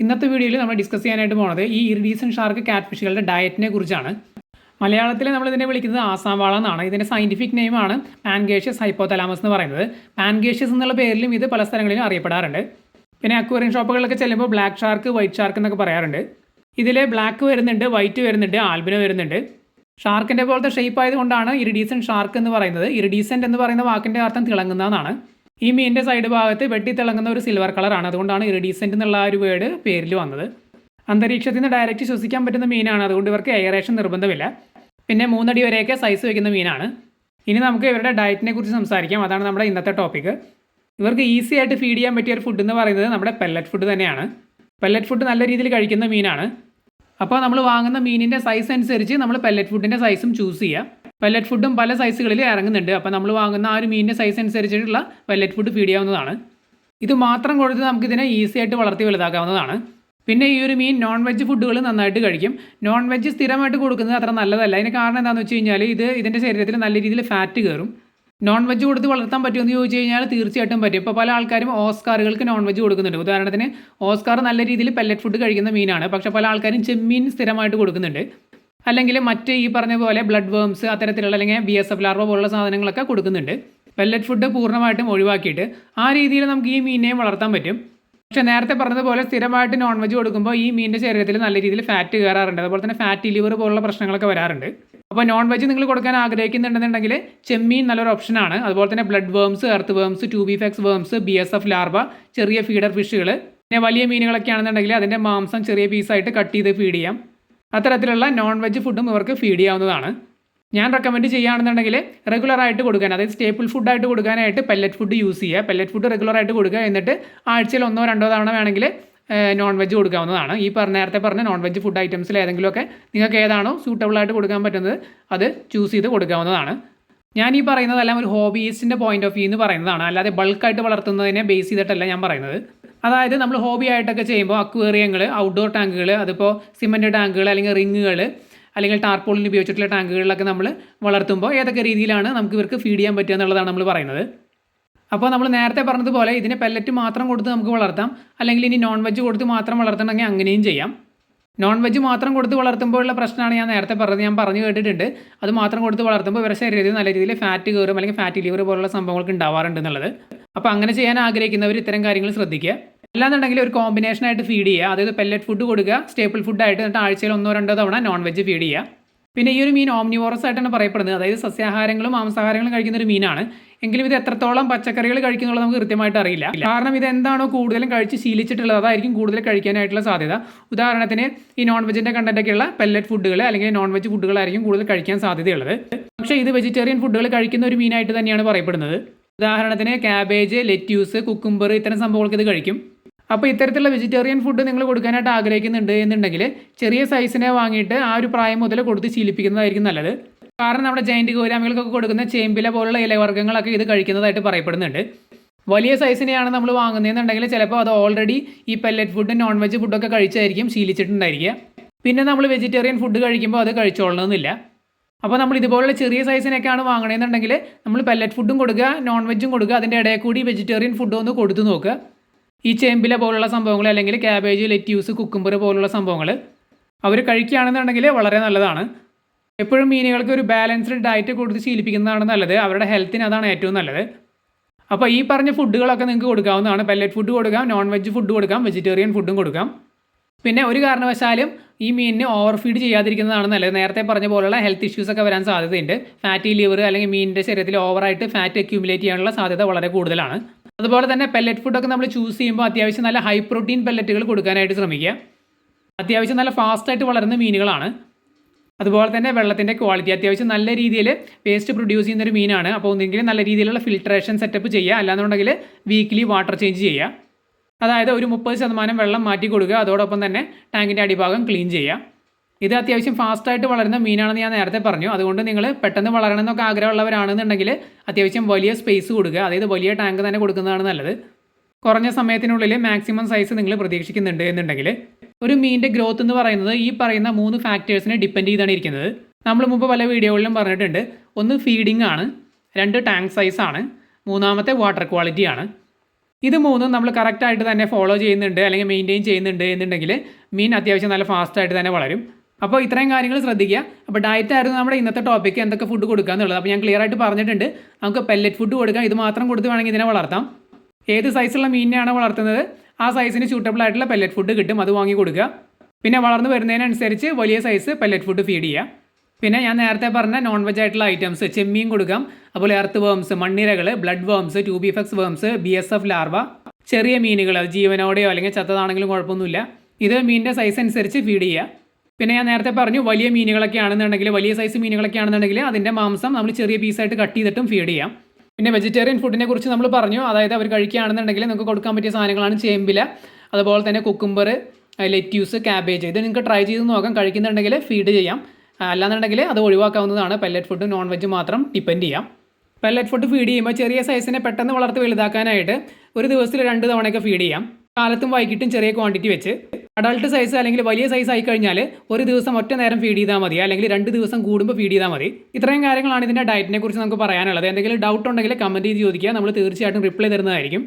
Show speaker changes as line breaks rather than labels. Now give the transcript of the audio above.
ഇന്നത്തെ വീഡിയോയിൽ നമ്മൾ ഡിസ്കസ് ചെയ്യാനായിട്ട് പോണത് ഈ ഇറിഡീസൺ ഷാർക്ക് കാറ്റ് ഫിഷുകളുടെ ഡയറ്റിനെ കുറിച്ചാണ്. മലയാളത്തിൽ നമ്മൾ ഇതിനെ വിളിക്കുന്നത് ആസാം വാള എന്നാണ് ഇതിന്റെ സയന്റിഫിക് നെയിമാണ് പാൻഗേഷ്യസ് ഹൈപ്പോതലാമസ് എന്ന് പറയുന്നത്. പാൻഗേഷ്യസ് എന്നുള്ള പേരിലും ഇത് പല സ്ഥലങ്ങളിലും അറിയപ്പെടാറുണ്ട്. പിന്നെ അക്വേറിയം ഷോപ്പുകളിലൊക്കെ ചെല്ലുമ്പോൾ ബ്ലാക്ക് ഷാർക്ക് വൈറ്റ് ഷാർക്ക് എന്നൊക്കെ പറയാറുണ്ട്. ഇതിൽ ബ്ലാക്ക് വരുന്നുണ്ട് വൈറ്റ് വരുന്നുണ്ട് ആൽബിനോ വരുന്നുണ്ട്. ഷാർക്കിന്റെ പോലത്തെ ഷേപ്പ് ആയതുകൊണ്ടാണ് ഇറിഡീസൻ ഷാർക്ക് എന്ന് പറയുന്നത്. ഇറിഡീസന്റ് എന്ന് പറയുന്ന വാക്കിന്റെ അർത്ഥം തിളങ്ങുന്നതാണ് ഈ മീനിന്റെ സൈഡ് ഭാഗത്ത് വെട്ടിത്തിളങ്ങുന്ന ഒരു സിൽവർ കളറാണ് അതുകൊണ്ടാണ് ഇറിഡീസന്റ് എന്നുള്ള ആ ഒരു വേർഡ് പേരിൽ വന്നത്. അന്തരീക്ഷത്തിൽ നിന്ന് ഡയറക്റ്റ് ശ്വസിക്കാൻ പറ്റുന്ന മീനാണ്. അതുകൊണ്ട് ഇവർക്ക് എയറേഷൻ നിർബന്ധമില്ല. പിന്നെ മൂന്നടി വരെയൊക്കെ സൈസ് വയ്ക്കുന്ന മീനാണ്. ഇനി നമുക്ക് ഇവരുടെ ഡയറ്റിനെ കുറിച്ച് സംസാരിക്കാം. അതാണ് നമ്മുടെ ഇന്നത്തെ ടോപ്പിക് ഇവർക്ക് ഈസി ആയിട്ട് ഫീഡ് ചെയ്യാൻ പറ്റിയ ഒരു ഫുഡ് എന്ന് പറയുന്നത് നമ്മുടെ പെല്ലറ്റ് ഫുഡ് തന്നെയാണ്. പെല്ലറ്റ് ഫുഡ് നല്ല രീതിയിൽ കഴിക്കുന്ന മീനാണ്. അപ്പോൾ നമ്മൾ വാങ്ങുന്ന മീനിന്റെ സൈസ് അനുസരിച്ച് നമ്മൾ പെല്ലറ്റ് ഫുഡിന്റെ സൈസും ചൂസ് ചെയ്യുക പെല്ലറ്റ് ഫുഡും പല സൈസുകളിൽ ഇറങ്ങുന്നുണ്ട്. അപ്പോൾ നമ്മൾ വാങ്ങുന്ന ആ ഒരു മീനിന്റെ സൈസ് അനുസരിച്ചിട്ടുള്ള പെല്ലറ്റ് ഫുഡ് ഫീഡ് ചെയ്യാവുന്നതാണ്. ഇത് മാത്രം കൊടുത്ത് നമുക്കിതിനെ ഈസി ആയിട്ട് വളർത്തി വലുതാക്കാവുന്നതാണ്. പിന്നെ ഈ ഒരു മീൻ നോൺ വെജ് ഫുഡുകൾ നന്നായിട്ട് കഴിക്കും. നോൺ വെജ് സ്ഥിരമായിട്ട് കൊടുക്കുന്നത് അത്ര നല്ലതല്ല. അതിന് കാരണം എന്താണെന്ന് വെച്ച് കഴിഞ്ഞാൽ ഇത് ഇതിന്റെ ശരീരത്തിൽ നല്ല രീതിയിൽ ഫാറ്റ് കയറും നോൺ വെജ് കൊടുത്ത് വളർത്താൻ പറ്റുമെന്ന് ചോദിച്ചു കഴിഞ്ഞാൽ തീർച്ചയായിട്ടും പറ്റും. ഇപ്പോൾ പല ആൾക്കാരും ഓസ്കാറുകൾക്ക് നോൺ വെജ് കൊടുക്കുന്നുണ്ട്. ഉദാഹരണത്തിന് ഓസ്കാർ നല്ല രീതിയിൽ പെല്ലറ്റ് ഫുഡ് കഴിക്കുന്ന മീനാണ്. പക്ഷേ പല ആൾക്കാരും ചെമ്മീൻ സ്ഥിരമായിട്ട് കൊടുക്കുന്നുണ്ട്. അല്ലെങ്കിൽ മറ്റ് ഈ പറഞ്ഞ പോലെ ബ്ലഡ് വേംസ് അത്തരത്തിലുള്ള അല്ലെങ്കിൽ ബി എസ് എഫ് ലാർവ പോലുള്ള സാധനങ്ങളൊക്കെ കൊടുക്കുന്നുണ്ട്. പെല്ലറ്റ് ഫുഡ് പൂർണമായിട്ടും ഒഴിവാക്കിയിട്ട് ആ രീതിയിൽ നമുക്ക് ഈ മീനിനെയും വളർത്താൻ പറ്റും. പക്ഷേ നേരത്തെ പറഞ്ഞതുപോലെ സ്ഥിരമായിട്ട് നോൺ വെജ് കൊടുക്കുമ്പോൾ ഈ മീനിന്റെ ശരീരത്തിൽ നല്ല രീതിയിൽ ഫാറ്റ് കയറാറുണ്ട്. അതുപോലെ തന്നെ ഫാറ്റ് ലിവർ പോലുള്ള പ്രശ്നങ്ങളൊക്കെ വരാറുണ്ട്. അപ്പോൾ നോൺ വെജ് നിങ്ങൾ കൊടുക്കാൻ ആഗ്രഹിക്കുന്നുണ്ടെന്നുണ്ടെങ്കിൽ ചെമ്മീൻ നല്ലൊരു ഓപ്ഷനാണ് അതുപോലെ തന്നെ blood worms earth worms tubifex worms B S F larva ചെറിയ ഫീഡർ ഫിഷുകൾ പിന്നെ വലിയ മീനുകളൊക്കെ ആണെന്നുണ്ടെങ്കിൽ അതിന്റെ മാംസം ചെറിയ പീസായിട്ട് കട്ട് ചെയ്ത് ഫീഡ് ചെയ്യാം. അത്തരത്തിലുള്ള നോൺ വെജ് ഫുഡും ഇവർക്ക് ഫീഡ് ചെയ്യാവുന്നതാണ്. ഞാൻ റെക്കമെൻഡ് ചെയ്യുകയാണെന്നുണ്ടെങ്കിൽ റെഗുലറായിട്ട് കൊടുക്കാൻ അതായത് സ്റ്റേപ്പിൾ ഫുഡായിട്ട് കൊടുക്കാനായിട്ട് പെല്ലറ്റ് ഫുഡ് യൂസ് ചെയ്യുക. പെല്ലറ്റ് ഫുഡ് റെഗുലറായിട്ട് കൊടുക്കുക എന്നിട്ട് ആഴ്ചയിൽ ഒന്നോ രണ്ടോ തവണ വേണമെങ്കിൽ നോൺ വെജ് കൊടുക്കാവുന്നതാണ്. ഈ പറഞ്ഞ നേരത്തെ പറഞ്ഞ നോൺ വെജ് ഫുഡ് ഐറ്റംസിൽ ഏതെങ്കിലുമൊക്കെ നിങ്ങൾക്ക് ഏതാണോ സൂട്ടബിൾ ആയിട്ട് കൊടുക്കാൻ പറ്റുന്നത് അത് ചൂസ് ചെയ്ത് കൊടുക്കാവുന്നതാണ്. ഞാൻ ഈ പറയുന്നതെല്ലാം ഒരു ഹോബീസിന്റെ പോയിന്റ് ഓഫ് വ്യൂ എന്ന് പറയുന്നതാണ്. അല്ലാതെ ബൾക്കായിട്ട് വളർത്തുന്നതിനെ ബേസ് ചെയ്തിട്ടല്ല ഞാൻ പറയുന്നത്. അതായത് നമ്മൾ ഹോബി ആയിട്ടൊക്കെ ചെയ്യുമ്പോൾ അക്വേറിയങ്ങൾ ഔട്ട്ഡോർ ടാങ്കുകൾ അതിപ്പോൾ സിമന്റ് ടാങ്കുകൾ അല്ലെങ്കിൽ റിങ്ങുകൾ അല്ലെങ്കിൽ ടാർപോളിന് ഉപയോഗിച്ചിട്ടുള്ള ടാങ്കുകളിലൊക്കെ നമ്മൾ വളർത്തുമ്പോൾ ഏതൊക്കെ രീതിയിലാണ് നമുക്ക് ഇവർക്ക് ഫീഡ് ചെയ്യാൻ പറ്റുക എന്നുള്ളതാണ് നമ്മൾ പറയുന്നത്. അപ്പോൾ നമ്മൾ നേരത്തെ പറഞ്ഞതുപോലെ ഇതിനെ പെല്ലറ്റ് മാത്രം കൊടുത്ത് നമുക്ക് വളർത്താം. അല്ലെങ്കിൽ ഇനി നോൺ വെജ് കൊടുത്ത് മാത്രം വളർത്തണമെങ്കിൽ അങ്ങനെയും ചെയ്യാം. നോൺ വെജ് മാത്രം കൊടുത്ത് വളർത്തുമ്പോഴുള്ള പ്രശ്നമാണ് ഞാൻ നേരത്തെ പറഞ്ഞത്. ഞാൻ പറഞ്ഞു കേട്ടിട്ടുണ്ട്. അത് മാത്രം കൊടുത്ത് വളർത്തുമ്പോൾ ഇവരുടെ ശരീരത്തിൽ നല്ല രീതിയിൽ ഫാറ്റ് കയറും അല്ലെങ്കിൽ ഫാറ്റ് ലിവർ പോലുള്ള സംഭവങ്ങൾക്ക് ഉണ്ടാവാറുണ്ട് എന്നുള്ളത്. അപ്പോൾ അങ്ങനെ ചെയ്യാൻ ആഗ്രഹിക്കുന്നവർ ഇത്തരം കാര്യങ്ങൾ ശ്രദ്ധിക്കുക. അല്ലാന്നുണ്ടെങ്കിൽ ഒരു കോമ്പിനേഷൻ ആയിട്ട് ഫീഡ് ചെയ്യുക. അതായത് പെല്ലറ്റ് ഫുഡ് കൊടുക്കുക സ്റ്റേപ്പിൾ ഫുഡ് ആയിട്ട് എന്നിട്ട് ആഴ്ചയിൽ ഒന്നോ രണ്ടോ തവണ നോൺ വെജ് ഫീഡ് ചെയ്യുക. പിന്നെ ഈ ഒരു മീൻ ഓംനിവോറസ് ആയിട്ടാണ് പറയപ്പെടുന്നത്. അതായത് സസ്യാഹാരങ്ങളും മാംസാഹാരങ്ങളും കഴിക്കുന്ന ഒരു മീനാണ്. എങ്കിലും ഇത് എത്രത്തോളം പച്ചക്കറികൾ കഴിക്കുന്നുള്ളത് നമുക്ക് കൃത്യമായിട്ട് അറിയില്ല. കാരണം ഇത് എന്താണോ കൂടുതലും കഴിച്ച് ശീലിച്ചിട്ടുള്ളത് അതായിരിക്കും കൂടുതൽ കഴിക്കാനായിട്ടുള്ള സാധ്യത. ഉദാഹരണത്തിന് ഈ നോൺ വെജിന്റെ കണ്ടന്റൊക്കെയുള്ള പെല്ലറ്റ് ഫുഡുകൾ അല്ലെങ്കിൽ നോൺ വെജ് ഫുഡുകളായിരിക്കും കൂടുതൽ കഴിക്കാൻ സാധ്യതയുള്ളത്. പക്ഷേ ഇത് വെജിറ്റേറിയൻ ഫുഡുകൾ കഴിക്കുന്ന ഒരു മീനായിട്ട് തന്നെയാണ് പറയപ്പെടുന്നത്. ഉദാഹരണത്തിന് ക്യാബേജ് ലെറ്റ്യൂസ് കുക്കുംബർ ഇത്തരം സംഭവങ്ങൾക്ക് ഇത് കഴിക്കും. അപ്പോൾ ഇത്തരത്തിലുള്ള വെജിറ്റേറിയൻ ഫുഡ് നിങ്ങൾ കൊടുക്കാനായിട്ട് ആഗ്രഹിക്കുന്നുണ്ട് എന്നുണ്ടെങ്കിൽ ചെറിയ സൈസിനെ വാങ്ങിയിട്ട് ആ ഒരു പ്രായം മുതൽ കൊടുത്ത് ശീലിപ്പിക്കുന്നതായിരിക്കും നല്ലത്. കാരണം നമ്മുടെ ജയന്റ് ഗോരാമികൾക്കൊക്കെ കൊടുക്കുന്ന ചേമ്പില പോലുള്ള ഇലവർഗങ്ങളൊക്കെ ഇത് കഴിക്കുന്നതായിട്ട് പറയപ്പെടുന്നുണ്ട്. വലിയ സൈസിനെയാണ് നമ്മൾ വാങ്ങുന്നതെന്നുണ്ടെങ്കിൽ ചിലപ്പോൾ അത് ഓൾറെഡി ഈ പെല്ലറ്റ് ഫുഡ് നോൺ വെജ് ഫുഡൊക്കെ കഴിച്ചായിരിക്കും ശീലിച്ചിട്ടുണ്ടായിരിക്കുക. പിന്നെ നമ്മൾ വെജിറ്റേറിയൻ ഫുഡ് കഴിക്കുമ്പോൾ അത് കഴിച്ചോളണമെന്നില്ല അപ്പോൾ നമ്മൾ ഇതുപോലുള്ള ചെറിയ സൈസിനൊക്കെയാണ് വാങ്ങണമെന്നുണ്ടെങ്കിൽ നമ്മൾ പെല്ലറ്റ് ഫുഡും കൊടുക്കുക നോൺ വെജും കൊടുക്കുക അതിന്റെ ഇടയിൽ കൂടി വെജിറ്റേറിയൻ ഫുഡും ഒന്ന് കൊടുത്തു നോക്കുക. ഈ ചേമ്പില പോലുള്ള സംഭവങ്ങൾ അല്ലെങ്കിൽ ക്യാബേജ് ലെറ്റ്യൂസ് കുക്കുംബർ പോലുള്ള സംഭവങ്ങൾ അവർ കഴിക്കുകയാണെന്നുണ്ടെങ്കിൽ വളരെ നല്ലതാണ്. എപ്പോഴും മീനുകൾക്ക് ഒരു ബാലൻസ്ഡ് ഡയറ്റ് കൊടുത്ത് ശീലിപ്പിക്കുന്നതാണ് നല്ലത്. അവരുടെ ഹെൽത്തിന് അതാണ് ഏറ്റവും നല്ലത്. അപ്പോൾ ഈ പറഞ്ഞ ഫുഡുകളൊക്കെ നിങ്ങൾക്ക് കൊടുക്കാവുന്നതാണ്. പെല്ലറ്റ് ഫുഡ് കൊടുക്കാം നോൺ വെജ് ഫുഡ് കൊടുക്കാം വെജിറ്റേറിയൻ ഫുഡും കൊടുക്കാം. പിന്നെ ഒരു കാരണവശാലും ഈ മീനിന് ഓവർ ഫീഡ് ചെയ്യാതിരിക്കുന്നതാണ് നല്ലത്. നേരത്തെ പറഞ്ഞ പോലുള്ള ഹെൽത്ത് ഇഷ്യൂസ് ഒക്കെ വരാൻ സാധ്യതയുണ്ട്. ഫാറ്റി ലിവർ അല്ലെങ്കിൽ മീനിന്റെ ശരീരത്തിൽ ഓവറായിട്ട് ഫാറ്റ് അക്യൂമുലേറ്റ് ചെയ്യാനുള്ള സാധ്യത വളരെ കൂടുതലാണ്. അതുപോലെ തന്നെ പെല്ലറ്റ് ഫുഡൊക്കെ നമ്മൾ ചൂസ് ചെയ്യുമ്പോൾ അത്യാവശ്യം നല്ല ഹൈ പ്രോട്ടീൻ പെല്ലറ്റുകൾ കൊടുക്കാനായിട്ട് ശ്രമിക്കുക. അത്യാവശ്യം നല്ല ഫാസ്റ്റായിട്ട് വളരുന്ന മീനുകളാണ്. അതുപോലെ തന്നെ വെള്ളത്തിന്റെ ക്വാളിറ്റി അത്യാവശ്യം നല്ല രീതിയിൽ വേസ്റ്റ് പ്രൊഡ്യൂസ് ചെയ്യുന്ന ഒരു മീനാണ്. അപ്പോൾ ഒന്നെങ്കിൽ നല്ല രീതിയിലുള്ള ഫിൽട്രേഷൻ സെറ്റപ്പ് ചെയ്യുക. അല്ലാന്നുണ്ടെങ്കിൽ വീക്ക്ലി വാട്ടർ ചേഞ്ച് ചെയ്യുക. അതായത് ഒരു മുപ്പത് ശതമാനം വെള്ളം മാറ്റി കൊടുക്കുക. അതോടൊപ്പം തന്നെ ടാങ്കിന്റെ അടിഭാഗം ക്ലീൻ ചെയ്യുക. ഇത് അത്യാവശ്യം ഫാസ്റ്റായിട്ട് വളരുന്ന മീനാണെന്ന് ഞാൻ നേരത്തെ പറഞ്ഞു. അതുകൊണ്ട് നിങ്ങൾ പെട്ടെന്ന് വളരണം എന്നൊക്കെ ആഗ്രഹമുള്ളവരാണെന്നുണ്ടെങ്കിൽ അത്യാവശ്യം വലിയ സ്പേസ് കൊടുക്കുക. അതായത് വലിയ ടാങ്ക് തന്നെ കൊടുക്കുന്നതാണ് നല്ലത്. കുറഞ്ഞ സമയത്തിനുള്ളിൽ മാക്സിമം സൈസ് നിങ്ങൾ പ്രതീക്ഷിക്കുന്നുണ്ട് എന്നുണ്ടെങ്കിൽ. ഒരു മീനിന്റെ ഗ്രോത്ത് എന്ന് പറയുന്നത് ഈ പറയുന്ന മൂന്ന് ഫാക്ടേഴ്സിനെ ഡിപ്പെൻഡ് ചെയ്താണ് ഇരിക്കുന്നത്. നമ്മൾ മുമ്പ് പല വീഡിയോകളിലും പറഞ്ഞിട്ടുണ്ട്. ഒന്ന് ഫീഡിംഗ് ആണ് രണ്ട് ടാങ്ക് സൈസ് ആണ് മൂന്നാമത്തെ വാട്ടർ ക്വാളിറ്റി ആണ്. ഇത് മൂന്നും നമ്മൾ കറക്റ്റായിട്ട് തന്നെ ഫോളോ ചെയ്യുന്നുണ്ട് അല്ലെങ്കിൽ മെയിന്റെയിൻ ചെയ്യുന്നുണ്ട് എന്നുണ്ടെങ്കിൽ മീൻ അത്യാവശ്യം നല്ല ഫാസ്റ്റായിട്ട് തന്നെ വളരും. അപ്പോൾ ഇത്രയും കാര്യങ്ങൾ ശ്രദ്ധിക്കുക. അപ്പോൾ ഡയറ്റ് ആയിരുന്നു നമ്മുടെ ഇന്നത്തെ ടോപ്പിക്ക് എന്തൊക്കെ ഫുഡ് കൊടുക്കുക എന്നുള്ളത്. അപ്പോൾ ഞാൻ ക്ലിയർ ആയിട്ട് പറഞ്ഞിട്ടുണ്ട്. നമുക്ക് പെല്ലറ്റ് ഫുഡ് കൊടുക്കാം. ഇത് മാത്രം കൊടുത്ത് വേണമെങ്കിൽ ഇതിനെ വളർത്താം. ഏത് സൈസുള്ള മീനിനെയാണ് വളർത്തുന്നത്? ആ സൈസിന് സ്യൂട്ടബിൾ ആയിട്ടുള്ള പെല്ലറ്റ് ഫുഡ് കിട്ടും. അത് വാങ്ങി കൊടുക്കുക. പിന്നെ വളർന്നു വരുന്നതിനനുസരിച്ച് വലിയ സൈസ് പെല്ലറ്റ് ഫുഡ് ഫീഡ് ചെയ്യുക. പിന്നെ ഞാൻ നേരത്തെ പറഞ്ഞ നോൺ വെജ് ആയിട്ടുള്ള ഐറ്റംസ് ചെമ്മീൻ കൊടുക്കാം. അതുപോലെ earth worms മണ്ണിരകൾ blood worms tubifex worms B S F larva ചെറിയ മീനുകൾ അത് ജീവനോടെയോ അല്ലെങ്കിൽ ചത്തതാണെങ്കിലും കുഴപ്പമൊന്നുമില്ല. ഇത് മീനിന്റെ സൈസ് അനുസരിച്ച് ഫീഡ് ചെയ്യുക. പിന്നെ ഞാൻ നേരത്തെ പറഞ്ഞു വലിയ മീനുകളൊക്കെ ആണെന്നുണ്ടെങ്കിൽ വലിയ സൈസ് മീനുകളൊക്കെ ആണെന്നുണ്ടെങ്കിൽ അതിന്റെ മാംസം നമ്മൾ ചെറിയ പീസായിട്ട് കട്ട് ചെയ്തിട്ടും ഫീഡ് ചെയ്യാം. പിന്നെ വെജിറ്റേറിയൻ ഫുഡിനെ കുറിച്ച് നമ്മൾ പറഞ്ഞു. അതായത് അവർ കഴിക്കുകയാണെന്നുണ്ടെങ്കിൽ നിങ്ങൾക്ക് കൊടുക്കാൻ പറ്റിയ സാധനങ്ങളാണ് ചേമ്പില അതുപോലെ തന്നെ കുക്കുംബർ ലെറ്റ്യൂസ് ക്യാബേജ് ഇത് നിങ്ങൾക്ക് ട്രൈ ചെയ്ത് നോക്കാം. കഴിക്കുന്നുണ്ടെങ്കിൽ ഫീഡ് ചെയ്യാം. അല്ലാന്നുണ്ടെങ്കിൽ അത് ഒഴിവാക്കാവുന്നതാണ്. പെല്ലറ്റ് ഫുഡ് നോൺ വെജ് മാത്രം ഡിപ്പെൻഡ് ചെയ്യാം. പെല്ലറ്റ് ഫുഡ് ഫീഡ് ചെയ്യുമ്പോൾ ചെറിയ സൈസിനെ പെട്ടെന്ന് വളർത്തി വലുതാക്കാനായിട്ട് ഒരു ദിവസത്തിൽ രണ്ട് തവണയൊക്കെ ഫീഡ് ചെയ്യാം. കാലത്തും വൈകിട്ടും ചെറിയ ക്വാണ്ടിറ്റി വെച്ച്. അഡൾട്ട് സൈസ് അല്ലെങ്കിൽ വലിയ സൈസ് ആയി കഴിഞ്ഞാൽ ഒരു ദിവസം ഒറ്റ നേരം ഫീഡ് ചെയ്താൽ മതി. അല്ലെങ്കിൽ രണ്ട് ദിവസം കൂടുമ്പോൾ ഫീഡ് ചെയ്താൽ മതി. ഇത്രയും കാര്യങ്ങളാണ് ഇതിന്റെ ഡയറ്റിനെ കുറിച്ച് നമുക്ക് പറയാനുള്ളത്. എന്തെങ്കിലും ഡൗട്ട് ഉണ്ടെങ്കിൽ കമന്റ് ചെയ്ത് ചോദിക്കുക. നമ്മൾ തീർച്ചയായിട്ടും റിപ്ലൈ തരുന്നതായിരിക്കും.